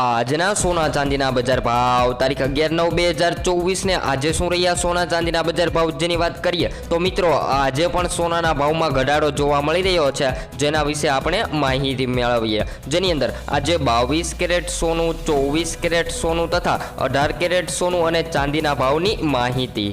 આજના સોના ચાંદીના બજાર ભાવ. તારીખ અગિયાર નવ બે હજાર ચોવીસને આજે શું રહ્યા સોના ચાંદીના બજાર ભાવ જેની વાત કરીએ તો મિત્રો, આજે પણ સોનાના ભાવમાં ઘટાડો જોવા મળી રહ્યો છે, જેના વિશે આપણે માહિતી મેળવીએ. જેની અંદર આજે બાવીસ કેરેટ સોનું, ચોવીસ કેરેટ સોનું તથા અઢાર કેરેટ સોનું અને ચાંદીના ભાવની માહિતી.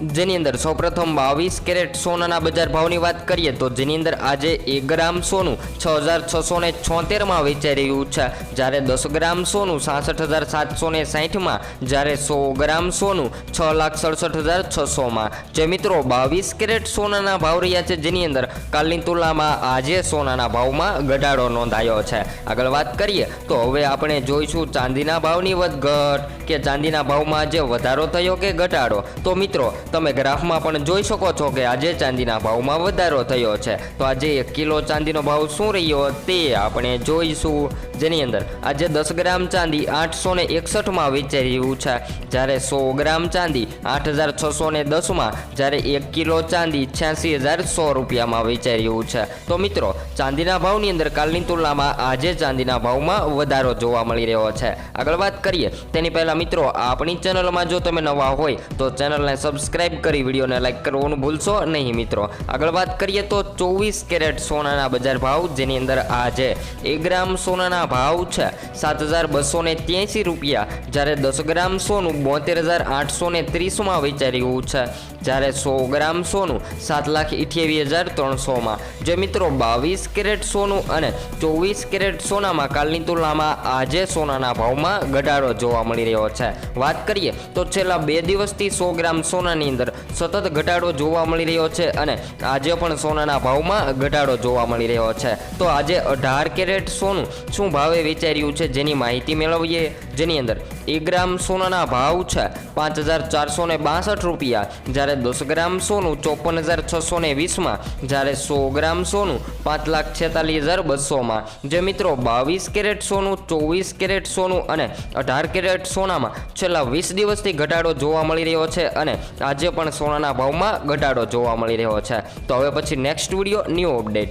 જેની અંદર સૌપ્રથમ બાવીસ કેરેટ સોનાના બજાર ભાવની વાત કરીએ તો જેની અંદર આજે એક ગ્રામ સોનું છ હજાર છસો ને છોતેરમાં વેચાઈ રહ્યું છે. જ્યારે દસ ગ્રામ સોનું સાસઠ હજાર સાતસો ને સાહીઠમાં, જ્યારે સો ગ્રામ સોનું છ લાખ સડસઠ હજાર છસોમાં. જે મિત્રો બાવીસ કેરેટ સોનાના ભાવ રહ્યા છે, જેની અંદર કાલની તુલનામાં આજે સોનાના ભાવમાં ઘટાડો નોંધાયો છે. આગળ વાત કરીએ તો હવે આપણે જોઈશું ચાંદીના ભાવની વધઘટ કે ચાંદીના ભાવમાં આજે વધારો થયો કે ઘટાડો? તો મિત્રો તમે ગ્રાફમાં પણ જોઈ શકો છો કે આજે ચાંદીના ભાવમાં વધારો થયો છે. તો આજે એક કિલો ચાંદીનો ભાવ શું રહ્યો તે આપણે જોઈશું. જેની અંદર આજે દસ ગ્રામ ચાંદી આઠસો ને એકસઠમાં વેચાઈ રહ્યું છે. જ્યારે સો ગ્રામ ચાંદી આઠ હજાર છસો ને દસમાં, જ્યારે એક કિલો ચાંદી છ્યાસી હજાર સો રૂપિયામાં વેચાઈ રહ્યું છે. તો મિત્રો, ચાંદીના ભાવની અંદર કાલની તુલનામાં આજે ચાંદીના ભાવમાં વધારો જોવા મળી રહ્યો છે. આગળ વાત કરીએ. તેની પહેલાં મિત્રો, આપણી ચેનલમાં જો તમે નવા હોય, તો ચેનલને સબસ્ક્રાઇબ કરી વિડીયોને લાઇક કરવાનું ભૂલશો નહીં મિત્રો. આગળ વાત કરીએ તો ચોવીસ કેરેટ સોનાના બજાર ભાવ, જેની અંદર આજે એક ગ્રામ સોનાના ભાવ છે સાત હજાર બસો ને ત્યાંસી રૂપિયા. જ્યારે દસ ગ્રામ સોનું બોતેર હજાર આઠસો ને ત્રીસમાં વેચાઈ રહ્યું છે. જ્યારે સો ગ્રામ સોનું સાત લાખ અઠ્યાવીસ હજાર ત્રણસોમાં. જે મિત્રો બાવીસ કેરેટ સોનું અને ચોવીસ કેરેટ સોનામાં કાલની તુલનામાં આજે સોનાના ભાવમાં ઘટાડો જોવા મળી રહ્યો છે. વાત કરીએ તો છેલ્લા બે દિવસથી સો ગ્રામ સોનાની અંદર સતત ઘટાડો જોવા મળી રહ્યો છે અને આજે પણ સોનાના ભાવમાં ઘટાડો જોવા મળી રહ્યો છે. તો આજે અઢાર કેરેટ સોનું શું ભાવે વેચાઈ છે? જેની માહિતી મેળવીએ. જેની અંદર એક ગ્રામ સોનાના ભાવ છે પાંચ હજાર ચારસો ને બાસઠ રૂપિયા. જ્યારે દસ ગ્રામ સોનું ચોપન હજાર છસો ને વીસમાં. જ્યારે સો ગ્રામ સોનું પાંચ લાખ છેતાલીસ હજાર બસોમાં જે મિત્રો બાવીસ કેરેટ સોનું, ચોવીસ કેરેટ સોનું અને અઢાર કેરેટ સોનામાં છેલ્લા વીસ દિવસથી ઘટાડો જોવા મળી રહ્યો છે અને આજે પણ સોનાના ભાવમાં ઘટાડો જોવા મળી રહ્યો છે. તો હવે પછી નેક્સ્ટ વીડિયો ન્યૂ અપડેટ